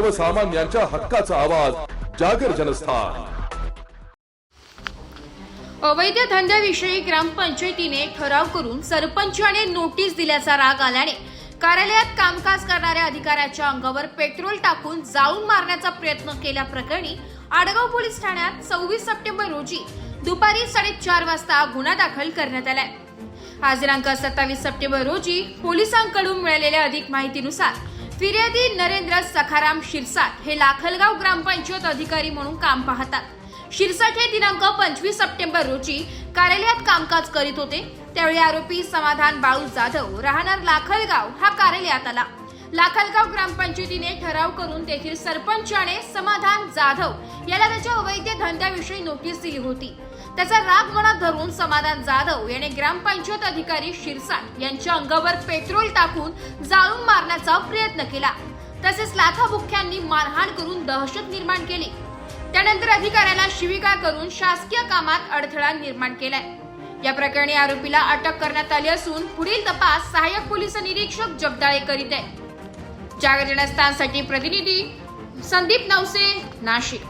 सर्वसामान्यांच्या हक्काचा आवाज जागर जनस्थान. अवैध धंद्याविषयी ग्रामपंचायतीने ठराव करून सरपंचाने नोटीस दिल्याचा राग आल्याने कार्यालयात कामकाज करणाऱ्या अधिकाऱ्याच्या अंगावर पेट्रोल टाकून जाळून मारण्याचा प्रयत्न केल्याप्रकरणी आडगाव पोलीस ठाण्यात सव्वीस सप्टेंबर रोजी दुपारी साडेचार वाजता गुन्हा दाखल करण्यात आलाय. आज दिनांक सत्तावीस सप्टेंबर रोजी पोलिसांकडून मिळालेल्या अधिक माहितीनुसार फिर्यादी नरेंद्र सखाराम शिरसाट हे लाखलगाव ग्रामपंचायत अधिकारी म्हणून काम पाहतात. शिरसाट हे दिनांक पंचवीस सप्टेंबर रोजी कार्यालयात कामकाज करीत होते. त्यावेळी आरोपी समाधान बाळू जाधव राहणार लाखलगाव हा कार्यालयात आला. लाखलगाव ग्रामपंचायतीने ठराव करून तेथील सरपंचाने समाधान जाधव याला त्याच्या अवैध धंद्याविषयी नोटीस दिली होती. त्याचा राग मनात धरून समाधान जाधव याने ग्रामपंचायत अधिकारी शिरसाट यांच्या अंगावर पेट्रोल टाकून जाळून मारण्याचा प्रयत्न केला. तसेच लाथाबुक्क्यांनी मारहाण करून दहशत निर्माण केली. त्यानंतर अधिकाऱ्याला शिविका करून शासकीय कामात अडथळा निर्माण केलाय. या प्रकरणी आरोपीला अटक करण्यात आली असून पुढील तपास सहाय्यक पोलीस निरीक्षक जगदाळे करीत आहे. जागर जनस्थानसाठी प्रतिनिधी संदीप नवसे नाशिक.